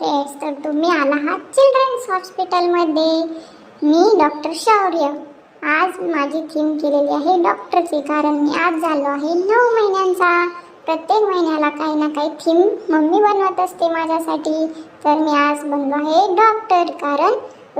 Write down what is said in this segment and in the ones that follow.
तेच तर तुम्ही आला आहात चिल्ड्रन्स हॉस्पिटलमध्ये मी डॉक्टर शौर्य. आज माझी थीम केलेली आहे डॉक्टरची कारण मी आज झालो आहे नऊ महिन्यांचा. प्रत्येक महिन्याला काही ना काही थीम मम्मी बनवत असते माझ्यासाठी. तर मी आज बनलो आहे डॉक्टर कारण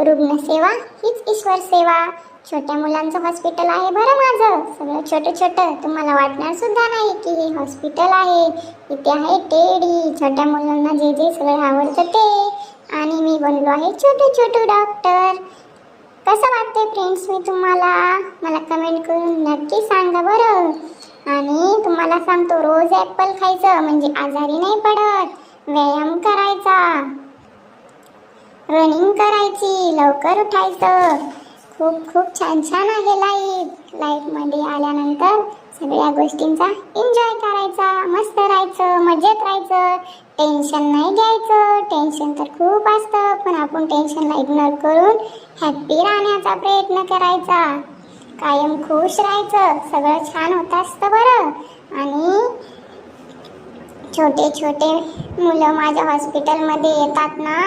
रुग्णसेवा हीच ईश्वर सेवा. छोट्या मुलांचं हॉस्पिटल आहे बरं माझं. सगळं छोटं छोटं. तुम्हाला वाटणार सुद्धा नाही की हे हॉस्पिटल आहे. इथे आहे टेडी छोट्या मुलांना जे जे सगळं आवडतं ते. आणि मी बनलो आहे छोटू छोटू डॉक्टर कसं वाटतंय फ्रेंड्स मी तुम्हाला? मला कमेंट करून नक्की सांगा बरं. आणि तुम्हाला सांगतो रोज ॲपल खायचं म्हणजे आजारी नाही पडत. व्यायाम करायचा. रनिंग करायची. लवकर उठायचं. खूप खूप छान छान आहे लाईफ लाईफमध्ये आल्यानंतर सगळ्या गोष्टींचा एन्जॉय करायचा मस्त राहायचं मजेत राहायचं. टेन्शन नाही घ्यायचं. टेन्शन तर खूप असतं पण आपण टेन्शनला इग्नोर करून हॅप्पी राहण्याचा प्रयत्न करायचा. कायम खुश राहायचं. सगळं छान होत असतं बरं. आणि छोटे छोटे मुलं माझ्या हॉस्पिटलमध्ये येतात ना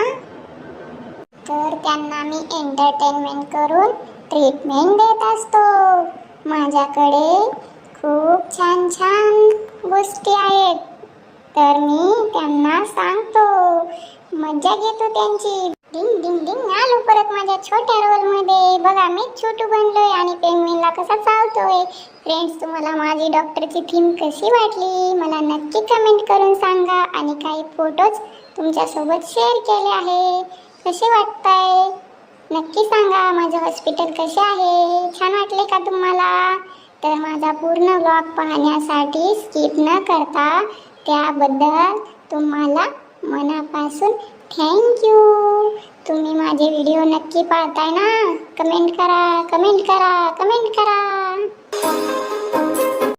तर त्यांना मी एंटरटेनमेंट करून ट्रीटमेंट देत असतो. माझ्याकडे खूप छान छान गोष्टी आहेत. तर मी त्यांना सांगतो. मजा घेतो त्यांची. डिंग डिंग डिंग. आलो परत माझ्या छोट्या रोलमध्ये बघा मी छोटू बनलोय आणि पेंगविनला कसा चावतोय. फ्रेंड्स तुम्हाला माझी डॉक्टरची थीम कशी वाटली? मला नक्की कमेंट करून सांगा. आणि काही फोटोज तुमच्यासोबत शेअर केले आहे. कसे वाटताय? नक्की सांगा माझं हॉस्पिटल कसे आहे? छान वाटले का तुम्हाला? तर माझा पूर्ण ब्लॉग पाहण्यासाठी स्किप न करता त्याबद्दल तुम्हाला मनापासून थँक्यू तुम्ही माझे व्हिडिओ नक्की पाहताय ना? कमेंट करा कमेंट करा कमेंट करा.